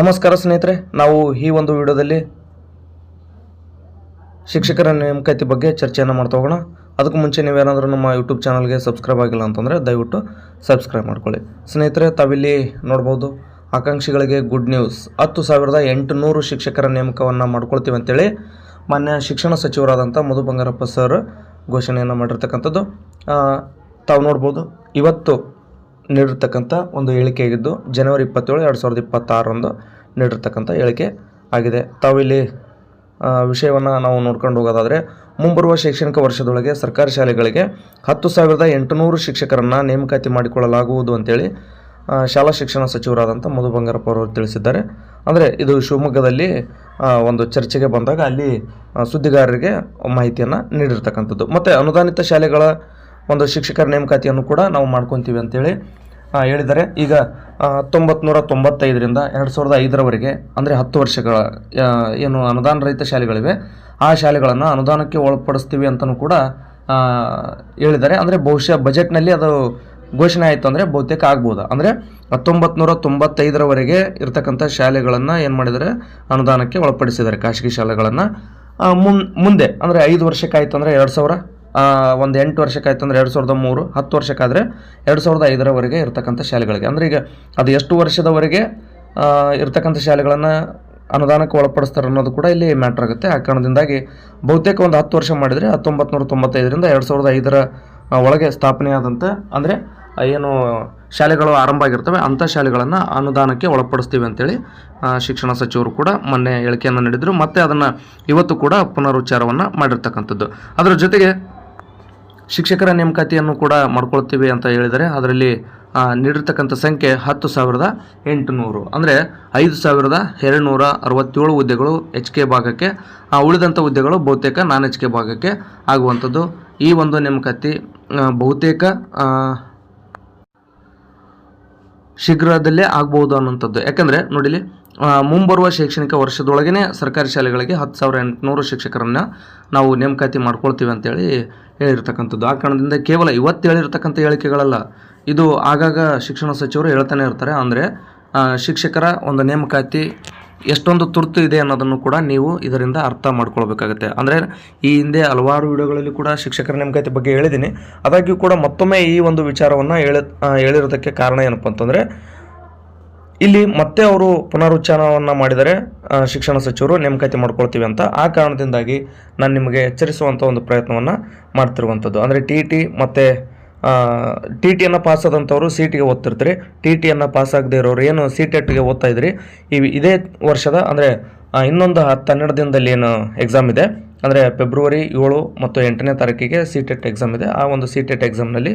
ನಮಸ್ಕಾರ ಸ್ನೇಹಿತರೆ, ನಾವು ಈ ಒಂದು ವಿಡಿಯೋದಲ್ಲಿ ಶಿಕ್ಷಕರ ನೇಮಕಾತಿ ಬಗ್ಗೆ ಚರ್ಚೆಯನ್ನು ಮಾಡ್ತಾ ಹೋಗೋಣ. ಅದಕ್ಕೂ ಮುಂಚೆ ನೀವೇನಾದರೂ ನಮ್ಮ ಯೂಟ್ಯೂಬ್ ಚಾನಲ್ಗೆ ಸಬ್ಸ್ಕ್ರೈಬ್ ಆಗಿಲ್ಲ ಅಂತಂದರೆ ದಯವಿಟ್ಟು ಸಬ್ಸ್ಕ್ರೈಬ್ ಮಾಡ್ಕೊಳ್ಳಿ. ಸ್ನೇಹಿತರೆ, ತಾವಿಲ್ಲಿ ನೋಡ್ಬೋದು, ಆಕಾಂಕ್ಷಿಗಳಿಗೆ ಗುಡ್ ನ್ಯೂಸ್ ಹತ್ತು ಸಾವಿರದ ಎಂಟುನೂರು ಶಿಕ್ಷಕರ ನೇಮಕವನ್ನು ಮಾಡ್ಕೊಳ್ತೀವಿ ಅಂತೇಳಿ ಮಾನ್ಯ ಶಿಕ್ಷಣ ಸಚಿವರಾದಂಥ ಮಧು ಬಂಗಾರಪ್ಪ ಸರ್ ಘೋಷಣೆಯನ್ನು ಮಾಡಿರ್ತಕ್ಕಂಥದ್ದು. ತಾವು ನೋಡ್ಬೋದು, ಇವತ್ತು ನೀಡಿರ್ತಕ್ಕಂಥ ಒಂದು ಹೇಳಿಕೆಯಾಗಿದ್ದು ಜನವರಿ ಇಪ್ಪತ್ತೇಳು, ಎರಡು ಸಾವಿರದ ಇಪ್ಪತ್ತಾರರಂದು ನೀಡಿರ್ತಕ್ಕಂಥ ಹೇಳಿಕೆ ಆಗಿದೆ. ತಾವಿಲ್ಲಿ ವಿಷಯವನ್ನು ನಾವು ನೋಡ್ಕೊಂಡು ಹೋಗೋದಾದರೆ, ಮುಂಬರುವ ಶೈಕ್ಷಣಿಕ ವರ್ಷದೊಳಗೆ ಸರ್ಕಾರಿ ಶಾಲೆಗಳಿಗೆ ಹತ್ತು ಸಾವಿರದ ಎಂಟುನೂರು ಶಿಕ್ಷಕರನ್ನು ನೇಮಕಾತಿ ಮಾಡಿಕೊಳ್ಳಲಾಗುವುದು ಅಂತೇಳಿ ಶಾಲಾ ಶಿಕ್ಷಣ ಸಚಿವರಾದಂಥ ಮಧು ಬಂಗಾರಪ್ಪ ಅವರು ತಿಳಿಸಿದ್ದಾರೆ. ಅಂದರೆ, ಇದು ಶಿವಮೊಗ್ಗದಲ್ಲಿ ಒಂದು ಚರ್ಚೆಗೆ ಬಂದಾಗ ಅಲ್ಲಿ ಸುದ್ದಿಗಾರರಿಗೆ ಮಾಹಿತಿಯನ್ನು ನೀಡಿರ್ತಕ್ಕಂಥದ್ದು. ಮತ್ತು ಅನುದಾನಿತ ಶಾಲೆಗಳ ಒಂದು ಶಿಕ್ಷಕರ ನೇಮಕಾತಿಯನ್ನು ಕೂಡ ನಾವು ಮಾಡ್ಕೊತೀವಿ ಅಂತೇಳಿ ಹೇಳಿದ್ದಾರೆ. ಈಗ ಹತ್ತೊಂಬತ್ತು ತೊಂಬತ್ತೈದರಿಂದ ಎರಡು ಸಾವಿರದ ಐದರವರೆಗೆ, ಅಂದರೆ ಹತ್ತು ವರ್ಷಗಳ ಏನು ಅನುದಾನ ರಹಿತ ಶಾಲೆಗಳಿವೆ. ಆ ಶಾಲೆಗಳನ್ನು ಅನುದಾನಕ್ಕೆ ಒಳಪಡಿಸ್ತೀವಿ ಅಂತಲೂ ಕೂಡ ಹೇಳಿದ್ದಾರೆ. ಅಂದರೆ ಬಹುಶಃ ಬಜೆಟ್ನಲ್ಲಿ ಅದು ಘೋಷಣೆ ಆಯಿತು ಅಂದರೆ ಬಹುತೇಕ ಆಗ್ಬೋದು? ಅಂದರೆ ಹತ್ತೊಂಬತ್ತು ನೂರ ತೊಂಬತ್ತೈದರವರೆಗೆ ಇರತಕ್ಕಂಥ ಶಾಲೆಗಳನ್ನು ಏನು ಮಾಡಿದರೆ ಅನುದಾನಕ್ಕೆ ಒಳಪಡಿಸಿದ್ದಾರೆ. ಖಾಸಗಿ ಶಾಲೆಗಳನ್ನು ಮುಂದೆ, ಅಂದರೆ ಐದು ವರ್ಷಕ್ಕಾಯ್ತು ಅಂದರೆ ಎರಡು ಸಾವಿರ ಒಂದು ಎಂಟು ವರ್ಷಕ್ಕಾಯ್ತು ಅಂದರೆ ಎರಡು ಸಾವಿರದ ಮೂರು, ಹತ್ತು ವರ್ಷಕ್ಕಾದರೆ ಎರಡು ಸಾವಿರದ ಐದರವರೆಗೆ ಇರ್ತಕ್ಕಂಥ ಶಾಲೆಗಳಿಗೆ. ಅಂದರೆ ಈಗ ಅದು ಎಷ್ಟು ವರ್ಷದವರೆಗೆ ಇರತಕ್ಕಂಥ ಶಾಲೆಗಳನ್ನು ಅನುದಾನಕ್ಕೆ ಒಳಪಡಿಸ್ತಾರೆ ಅನ್ನೋದು ಕೂಡ ಇಲ್ಲಿ ಮ್ಯಾಟ್ರ್ ಆಗುತ್ತೆ. ಆ ಕಾರಣದಿಂದಾಗಿ ಬಹುತೇಕ ಒಂದು ಹತ್ತು ವರ್ಷ ಮಾಡಿದರೆ ಹತ್ತೊಂಬತ್ತು ನೂರ ತೊಂಬತ್ತೈದರಿಂದ ಎರಡು ಸಾವಿರದ ಐದರ ಒಳಗೆ ಸ್ಥಾಪನೆಯಾದಂಥ ಅಂದರೆ ಏನು ಶಾಲೆಗಳು ಆರಂಭ ಆಗಿರ್ತವೆ ಅಂಥ ಶಾಲೆಗಳನ್ನು ಅನುದಾನಕ್ಕೆ ಒಳಪಡಿಸ್ತೀವಿ ಅಂತೇಳಿ ಶಿಕ್ಷಣ ಸಚಿವರು ಕೂಡ ಮೊನ್ನೆ ಹೇಳಿಕೆಯನ್ನು ನೀಡಿದರು. ಮತ್ತು ಅದನ್ನು ಇವತ್ತು ಕೂಡ ಪುನರುಚ್ಚಾರವನ್ನು ಮಾಡಿರ್ತಕ್ಕಂಥದ್ದು. ಅದರ ಜೊತೆಗೆ ಶಿಕ್ಷಕರ ನೇಮಕಾತಿಯನ್ನು ಕೂಡ ಮಾಡ್ಕೊಳ್ತೀವಿ ಅಂತ ಹೇಳಿದರೆ ಅದರಲ್ಲಿ ನೀಡಿರ್ತಕ್ಕಂಥ ಸಂಖ್ಯೆ ಹತ್ತು ಸಾವಿರದ ಎಂಟುನೂರು. ಅಂದರೆ ಐದು ಸಾವಿರದ ಎರಡುನೂರ ಅರವತ್ತೇಳು ಹುದ್ದೆಗಳು ಎಚ್ ಕೆ ಭಾಗಕ್ಕೆ ಉಳಿದಂಥ ಹುದ್ದೆಗಳು ಬಹುತೇಕ ನಾನ್ ಎಚ್ ಕೆ ಭಾಗಕ್ಕೆ ಆಗುವಂಥದ್ದು. ಈ ಒಂದು ನೇಮಕಾತಿ ಬಹುತೇಕ ಶೀಘ್ರದಲ್ಲೇ ಆಗ್ಬೋದು ಅನ್ನುವಂಥದ್ದು. ಯಾಕಂದರೆ ನೋಡಿಲಿ ಮುಂಬರುವ ಶೈಕ್ಷಣಿಕ ವರ್ಷದೊಳಗೇ ಸರ್ಕಾರಿ ಶಾಲೆಗಳಿಗೆ ಹತ್ತು ಸಾವಿರ ಎಂಟುನೂರು ಶಿಕ್ಷಕರನ್ನು ನಾವು ನೇಮಕಾತಿ ಮಾಡ್ಕೊಳ್ತೀವಿ ಅಂತೇಳಿ ಹೇಳಿರ್ತಕ್ಕಂಥದ್ದು. ಆ ಕಾರಣದಿಂದ ಕೇವಲ ಇವತ್ತು ಹೇಳಿರ್ತಕ್ಕಂಥ ಹೇಳಿಕೆಗಳಲ್ಲ, ಇದು ಆಗಾಗ ಶಿಕ್ಷಣ ಸಚಿವರು ಹೇಳ್ತಾನೆ ಇರ್ತಾರೆ. ಅಂದರೆ ಶಿಕ್ಷಕರ ಒಂದು ನೇಮಕಾತಿ ಎಷ್ಟೊಂದು ತುರ್ತು ಇದೆ ಅನ್ನೋದನ್ನು ಕೂಡ ನೀವು ಇದರಿಂದ ಅರ್ಥ ಮಾಡ್ಕೊಳ್ಬೇಕಾಗುತ್ತೆ. ಅಂದರೆ ಈ ಹಿಂದೆ ಹಲವಾರು ವಿಡಿಯೋಗಳಲ್ಲಿ ಕೂಡ ಶಿಕ್ಷಕರ ನೇಮಕಾತಿ ಬಗ್ಗೆ ಹೇಳಿದ್ದೀನಿ. ಅದಾಗ್ಯೂ ಕೂಡ ಮತ್ತೊಮ್ಮೆ ಈ ಒಂದು ವಿಚಾರವನ್ನು ಹೇಳ ಹೇಳಿರೋದಕ್ಕೆ ಕಾರಣ ಏನಪ್ಪ ಅಂತಂದರೆ, ಇಲ್ಲಿ ಮತ್ತೆ ಅವರು ಪುನರುಚ್ಚಾರವನ್ನು ಮಾಡಿದರೆ ಶಿಕ್ಷಣ ಸಚಿವರು ನೇಮಕಾತಿ ಮಾಡ್ಕೊಳ್ತೀವಿ ಅಂತ ಆ ಕಾರಣದಿಂದಾಗಿ ನಾನು ನಿಮಗೆ ಎಚ್ಚರಿಸುವಂಥ ಒಂದು ಪ್ರಯತ್ನವನ್ನು ಮಾಡ್ತಿರುವಂಥದ್ದು ಅಂದರೆ ಟಿ ಟಿ ಮತ್ತು ಟಿ ಟಿಯನ್ನು ಪಾಸ್ ಆದಂಥವ್ರು ಸಿ ಟಿಗೆ ಓದ್ತಿರ್ತೀರಿ. ಟಿ ಟಿಯನ್ನು ಪಾಸ್ ಆಗದೆ ಇರೋರು ಏನು ಸಿ ಟೆಟ್ಗೆ ಓದ್ತಾ ಇದ್ರಿ? ಈ ಇದೇ ವರ್ಷದ ಅಂದರೆ ಇನ್ನೊಂದು ಹತ್ತು ಹನ್ನೆರಡು ದಿನದಲ್ಲಿ ಏನು ಎಕ್ಸಾಮ್ ಇದೆ. ಅಂದರೆ ಫೆಬ್ರವರಿ ಏಳು ಮತ್ತು ಎಂಟನೇ ತಾರೀಕಿಗೆ ಸಿ ಟೆಟ್ ಎಕ್ಸಾಮ್ ಇದೆ. ಆ ಒಂದು ಸಿ ಟೆಟ್ ಎಕ್ಸಾಮ್ನಲ್ಲಿ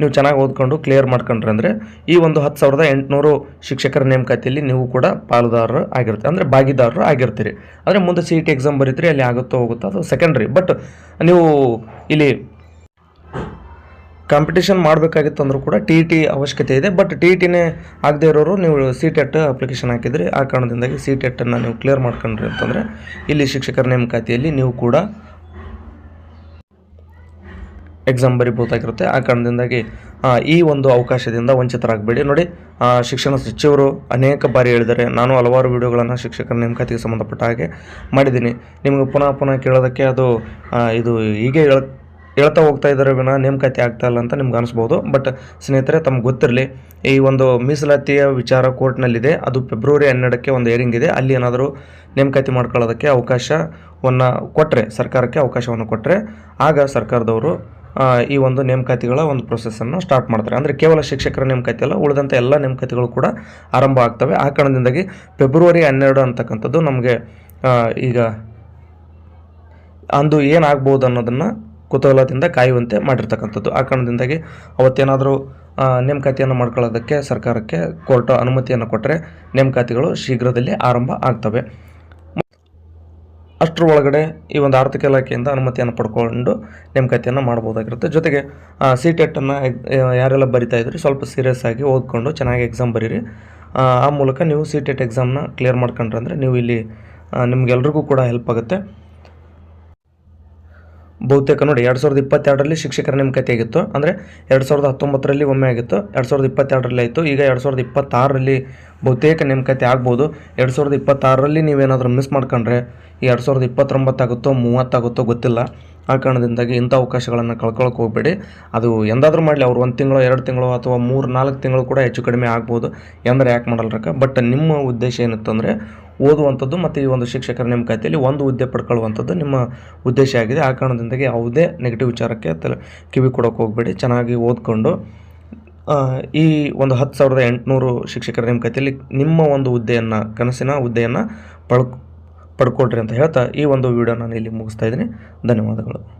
ನೀವು ಚೆನ್ನಾಗಿ ಓದ್ಕೊಂಡು ಕ್ಲಿಯರ್ ಮಾಡ್ಕೊಂಡ್ರೆ ಅಂದರೆ, ಈ ಒಂದು ಹತ್ತು ಸಾವಿರದ ಎಂಟುನೂರು ಶಿಕ್ಷಕರ ನೇಮಕಾತಿಯಲ್ಲಿ ನೀವು ಕೂಡ ಪಾಲುದಾರರು ಆಗಿರ್ತೀರಿ ಅಂದರೆ ಭಾಗಿದಾರರು ಆಗಿರ್ತೀರಿ. ಅಂದರೆ ಮುಂದೆ ಸಿ ಟಿ ಎಕ್ಸಾಮ್ ಬರೀತೀರಿ, ಅಲ್ಲಿ ಆಗುತ್ತೋ ಹೋಗುತ್ತೋ ಅದು ಸೆಕೆಂಡ್ರಿ ಬಟ್ ನೀವು ಇಲ್ಲಿ ಕಾಂಪಿಟೇಷನ್ ಮಾಡಬೇಕಾಗಿತ್ತು ಅಂದರೂ ಕೂಡ ಟಿ ಟಿ ಅವಶ್ಯಕತೆ ಇದೆ. ಬಟ್ ಟಿ ಟಿನೇ ಆಗದೆ ಇರೋರು ನೀವು ಸಿ ಟೆಟ್ ಅಪ್ಲಿಕೇಶನ್ ಹಾಕಿದ್ರಿ ಆ ಕಾರಣದಿಂದಾಗಿ ಸಿ ಟೆಟ್ಟನ್ನು ನೀವು ಕ್ಲಿಯರ್ ಮಾಡ್ಕೊಂಡ್ರಿ ಅಂತಂದರೆ ಇಲ್ಲಿ ಶಿಕ್ಷಕರ ನೇಮಕಾತಿಯಲ್ಲಿ ನೀವು ಕೂಡ ಎಕ್ಸಾಮ್ ಬರಿಬೋದಾಗಿರುತ್ತೆ ಆ ಕಾರಣದಿಂದಾಗಿ ಈ ಒಂದು ಅವಕಾಶದಿಂದ ವಂಚಿತರಾಗಬೇಡಿ. ನೋಡಿ ಶಿಕ್ಷಣ ಸಚಿವರು ಅನೇಕ ಬಾರಿ ಹೇಳಿದ್ದಾರೆ. ನಾನು ಹಲವಾರು ವಿಡಿಯೋಗಳನ್ನು ಶಿಕ್ಷಕರ ನೇಮಕಾತಿಗೆ ಸಂಬಂಧಪಟ್ಟ ಹಾಗೆ ಮಾಡಿದ್ದೀನಿ. ನಿಮಗೆ ಪುನಃ ಪುನಃ ಕೇಳೋದಕ್ಕೆ ಅದು ಇದು ಹೀಗೆ ಹೇಳ ಹೇಳ್ತಾ ಹೋಗ್ತಾ ಇದ್ದಾರೆ ವಿನ ನೇಮಕಾತಿ ಆಗ್ತಾ ಇಲ್ಲ ಅಂತ ನಿಮ್ಗೆ ಅನಿಸ್ಬೋದು. ಬಟ್ ಸ್ನೇಹಿತರೆ, ತಮ್ಗೆ ಗೊತ್ತಿರಲಿ, ಈ ಒಂದು ಮೀಸಲಾತಿಯ ವಿಚಾರ ಕೋರ್ಟ್ನಲ್ಲಿದೆ. ಅದು ಫೆಬ್ರವರಿ ಹನ್ನೆರಡಕ್ಕೆ ಒಂದು ಏರಿಂಗ್ ಇದೆ. ಅಲ್ಲಿ ಏನಾದರೂ ನೇಮಕಾತಿ ಮಾಡ್ಕೊಳ್ಳೋದಕ್ಕೆ ಅವಕಾಶವನ್ನು ಕೊಟ್ಟರೆ ಸರ್ಕಾರಕ್ಕೆ ಅವಕಾಶವನ್ನು ಕೊಟ್ಟರೆ ಆಗ ಸರ್ಕಾರದವರು ಈ ಒಂದು ನೇಮಕಾತಿಗಳ ಒಂದು ಪ್ರೊಸೆಸನ್ನು ಸ್ಟಾರ್ಟ್ ಮಾಡ್ತಾರೆ. ಅಂದರೆ ಕೇವಲ ಶಿಕ್ಷಕರ ನೇಮಕಾತಿ ಅಲ್ಲ ಉಳಿದಂಥ ಎಲ್ಲ ನೇಮಕಾತಿಗಳು ಕೂಡ ಆರಂಭ ಆಗ್ತವೆ. ಆ ಕಾರಣದಿಂದಾಗಿ ಫೆಬ್ರವರಿ ಹನ್ನೆರಡು ಅಂತಕ್ಕಂಥದ್ದು ನಮಗೆ ಈಗ ಅಂದು ಏನಾಗ್ಬೋದು ಅನ್ನೋದನ್ನು ಕುತೂಹಲದಿಂದ ಕಾಯುವಂತೆ ಮಾಡಿರ್ತಕ್ಕಂಥದ್ದು. ಆ ಕಾರಣದಿಂದಾಗಿ ಅವತ್ತೇನಾದರೂ ನೇಮಕಾತಿಯನ್ನು ಮಾಡ್ಕೊಳ್ಳೋದಕ್ಕೆ ಸರ್ಕಾರಕ್ಕೆ ಕೋರ್ಟ್ ಅನುಮತಿಯನ್ನು ಕೊಟ್ಟರೆ ನೇಮಕಾತಿಗಳು ಶೀಘ್ರದಲ್ಲಿ ಆರಂಭ ಆಗ್ತವೆ. ಅಷ್ಟರ ಒಳಗಡೆ ಈ ಒಂದು ಆರ್ಥಿಕ ಇಲಾಖೆಯಿಂದ ಅನುಮತಿಯನ್ನು ಪಡ್ಕೊಂಡು ನೇಮಕಾತಿಯನ್ನು ಮಾಡ್ಬೋದಾಗಿರುತ್ತೆ ಜೊತೆಗೆ ಸಿ ಟೆಟನ್ನು ಯಾರೆಲ್ಲ ಬರಿತಾ ಇದ್ರಿ ಸ್ವಲ್ಪ ಸೀರಿಯಸ್ ಆಗಿ ಓದ್ಕೊಂಡು ಚೆನ್ನಾಗಿ ಎಕ್ಸಾಮ್ ಬರೀರಿ. ಆ, ಮೂಲಕ ನೀವು ಸಿ ಟೆಟ್ ಎಕ್ಸಾಮ್ನ ಕ್ಲಿಯರ್ ಮಾಡ್ಕೊಂಡ್ರೆ ಅಂದರೆ ನೀವು ಇಲ್ಲಿ ನಿಮ್ಗೆಲ್ರಿಗೂ ಕೂಡ ಹೆಲ್ಪ್ ಆಗುತ್ತೆ. ಬಹುತೇಕ ನೋಡಿ ಎರಡು ಸಾವಿರದ ಇಪ್ಪತ್ತೆರಡರಲ್ಲಿ ಶಿಕ್ಷಕರ ನೇಮಕಾತಿ ಆಗಿತ್ತು. ಅಂದರೆ ಎರಡು ಸಾವಿರದ ಹತ್ತೊಂಬತ್ತರಲ್ಲಿ ಒಮ್ಮೆ ಆಗಿತ್ತು. ಎರಡು ಸಾವಿರದ ಇಪ್ಪತ್ತೆರಡರಲ್ಲಿ ಆಯಿತು. ಈಗ ಎರಡು ಸಾವಿರದ ಇಪ್ಪತ್ತಾರರಲ್ಲಿ ಬಹುತೇಕ ನೇಮಕಾತಿ ಆಗ್ಬೋದು. ಎರಡು ಸಾವಿರದ ಇಪ್ಪತ್ತಾರರಲ್ಲಿ ನೀವೇನಾದರೂ ಮಿಸ್ ಮಾಡ್ಕೊಂಡ್ರೆ ಈ ಎರಡು ಸಾವಿರದ ಇಪ್ಪತ್ತೊಂಬತ್ತಾಗುತ್ತೋ, ಮೂವತ್ತಾಗುತ್ತೋ ಗೊತ್ತಿಲ್ಲ. ಆ ಕಾರಣದಿಂದಾಗಿ ಇಂಥ ಅವಕಾಶಗಳನ್ನು ಕಳ್ಕೊಳಕ್ಕೆ ಹೋಗಬೇಡಿ. ಅದು ಎಂದಾದರೂ ಮಾಡಲಿ. ಅವ್ರು ಒಂದು ತಿಂಗಳು, ಎರಡು ತಿಂಗಳು ಅಥವಾ ಮೂರು ನಾಲ್ಕು ತಿಂಗಳು ಕೂಡ ಹೆಚ್ಚು ಕಡಿಮೆ ಆಗ್ಬೋದು. ಎಂದರೆ ಯಾಕೆ ಮಾಡಲ್ರಕ್ಕ? ಬಟ್ ನಿಮ್ಮ ಉದ್ದೇಶ ಏನಿತ್ತಂದರೆ ಓದುವಂಥದ್ದು ಮತ್ತು ಈ ಒಂದು ಶಿಕ್ಷಕರ ನೇಮಕಾತಿಯಲ್ಲಿ ಒಂದು ಹುದ್ದೆ ಪಡ್ಕೊಳ್ಳುವಂಥದ್ದು ನಿಮ್ಮ ಉದ್ದೇಶ ಆಗಿದೆ. ಆ ಕಾರಣದಿಂದಾಗಿ ಯಾವುದೇ ನೆಗೆಟಿವ್ ವಿಚಾರಕ್ಕೆ ತಲೆ ಕಿವಿ ಕೊಡೋಕೆ ಹೋಗಬೇಡಿ. ಚೆನ್ನಾಗಿ ಓದ್ಕೊಂಡು ಈ ಒಂದು ಹತ್ತು ಸಾವಿರದ ಎಂಟುನೂರು ಶಿಕ್ಷಕರ ನೇಮಕಾತಿಯಲ್ಲಿ ನಿಮ್ಮ ಒಂದು ಹುದ್ದೆಯನ್ನು, ಕನಸಿನ ಹುದ್ದೆಯನ್ನು ಪಡ್ ಪಡ್ಕೊಳ್ರಿ ಅಂತ ಹೇಳ್ತಾ ಈ ಒಂದು ವಿಡಿಯೋ ನಾನು ಇಲ್ಲಿ ಮುಗಿಸ್ತಾ ಇದ್ದೀನಿ. ಧನ್ಯವಾದಗಳು.